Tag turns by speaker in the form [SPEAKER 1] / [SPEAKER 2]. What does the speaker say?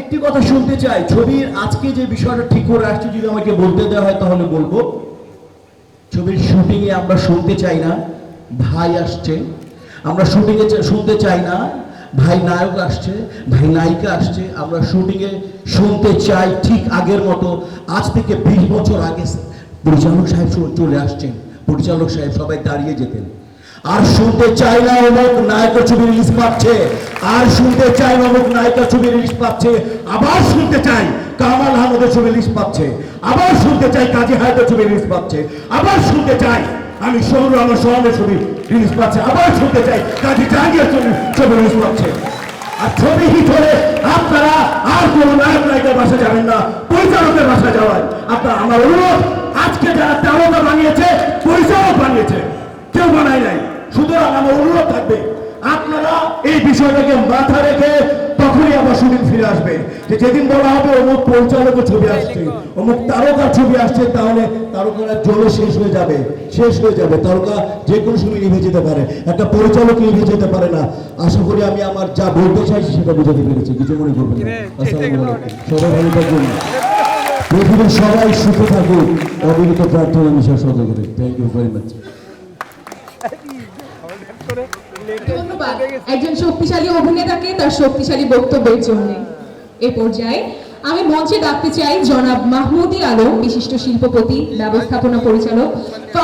[SPEAKER 1] একটি কথা শুনতে চাই। ছবির আজকে যে বিষয়টা ঠিক করে আসছে যদি আমাকে বলতে দেওয়া হয় তাহলে বলব। ছবির শুটিং এ আমরা শুনতে চাই না, ভাই আসছে। আমরা শুটিং এ শুনতে চাই না, ভাই নায়ক আসছে, ভাই নায়িকা আসছে। আমরা শুটিং এ শুনতে চাই ঠিক আগের মতো। আজ থেকে বিশ বছর আগে পরিচালক সাহেব চলে আসছেন। পরিচালক সাহেব সবাই দাঁড়িয়ে যেতেন। আর শুনতে চাই না অমুক নায়িকা ছবি রিলিজ পাচ্ছে। আর শুনতে চাই না অমুক নায়িকা ছবি রিলিজ পাচ্ছে। আবার শুনতে চাই কামাল আহমদের ছবি রিলিজ পাচ্ছে। আবার শুনতে চাই কাজী হায়তের ছবি রিলিজ পাচ্ছে। আবার শুনতে চাই আমি সৌর আমার সোহানের ছবি রিলিজ পাচ্ছে। আবার শুনতে চাই কাজী জাহাঙ্গীর ছবি ছবি রিলিজ পাচ্ছে। আর ছবি হিট হলে আপনারা আর কোন নায়ক নায়িকার বাসা যাবেন না, পরিচালকের বাসা যাওয়ার। আপনার আমার অনুরোধ, আজকে যারা তারকা বানিয়েছে, পরিচালক বানিয়েছে, কেউ বানায় নাই। আমার অনুরোধ থাকবে। আপনারা এই বিষয়টাকে মাথা রেখে তখনই আবার শুটিং ফিরে আসবে। যে যেদিন বলা হবে অমুক পরিচালকের ছবি আসছে অমুক তারকার ছবি আসছে তাহলে তারকারা জ্বলে শেষ হয়ে যাবে শেষ হয়ে যাবে। তারকা যে কোনো সময় নিভে যেতে পারে। একটা পরিচালক নিভে যেতে পারে না। আশা করি আমি আমার যা বলতে চাইছি সেটা বুঝাতে পেরেছি। কিছু মনে করবেন সবাই ভালো থাকবেন। পৃথিবীর সবাই সুখে থাকুক। অবিরত প্রার্থনা মিশা সদ করে থ্যাংক ইউ ভেরি মাচ
[SPEAKER 2] ধন্যবাদ। একজন শক্তিশালী অভিনেতাকে তার শক্তিশালী বক্তব্যের জন্য। এ পর্যায়ে আমি মঞ্চে ডাকতে চাই জনাব মাহমুদি আলম, বিশিষ্ট শিল্পপতি, ব্যবস্থাপনা পরিচালক। তো